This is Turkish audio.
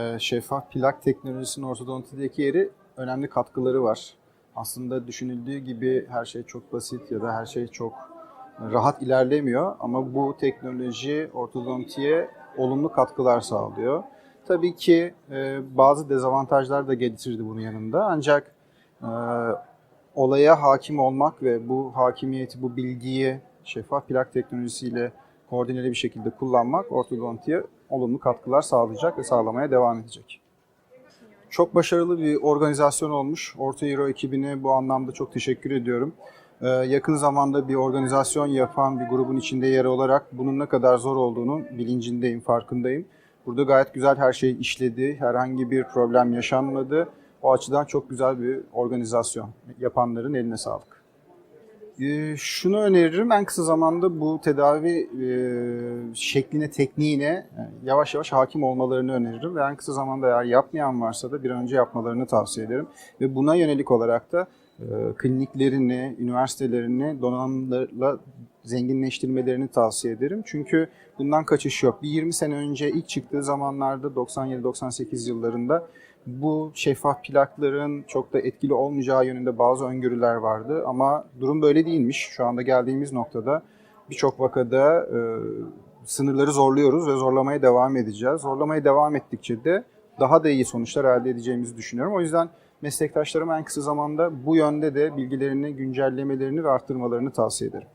Ee, Şeffaf plak teknolojisinin ortodontideki yeri önemli katkıları var. Aslında düşünüldüğü gibi her şey çok basit ya da her şey çok rahat ilerlemiyor ama bu teknoloji ortodontiye olumlu katkılar sağlıyor. Tabii ki e, bazı dezavantajlar da getirdi bunun yanında ancak e, olaya hakim olmak ve bu hakimiyeti, bu bilgiyi şeffaf plak teknolojisiyle koordineli bir şekilde kullanmak ortodontiye olumlu katkılar sağlayacak ve sağlamaya devam edecek. Çok başarılı bir organizasyon olmuş. Orta Euro ekibine bu anlamda çok teşekkür ediyorum. Ee, yakın zamanda bir organizasyon yapan bir grubun içinde yer olarak bunun ne kadar zor olduğunu bilincindeyim, farkındayım. Burada gayet güzel her şey işledi, herhangi bir problem yaşanmadı. O açıdan çok güzel bir organizasyon. Yapanların eline sağlık. Ee, şunu öneririm en kısa zamanda bu tedavi e, şekline, tekniğine e, yavaş yavaş hakim olmalarını öneririm ve en kısa zamanda eğer yapmayan varsa da bir an önce yapmalarını tavsiye ederim. Ve buna yönelik olarak da e, kliniklerini, üniversitelerini donanımlarla zenginleştirmelerini tavsiye ederim. Çünkü bundan kaçış yok. Bir 20 sene önce ilk çıktığı zamanlarda 97-98 yıllarında bu şeffaf plakların çok da etkili olmayacağı yönünde bazı öngörüler vardı ama durum böyle değilmiş. Şu anda geldiğimiz noktada birçok vakada e, sınırları zorluyoruz ve zorlamaya devam edeceğiz. Zorlamaya devam ettikçe de daha da iyi sonuçlar elde edeceğimizi düşünüyorum. O yüzden meslektaşlarıma en kısa zamanda bu yönde de bilgilerini güncellemelerini ve arttırmalarını tavsiye ederim.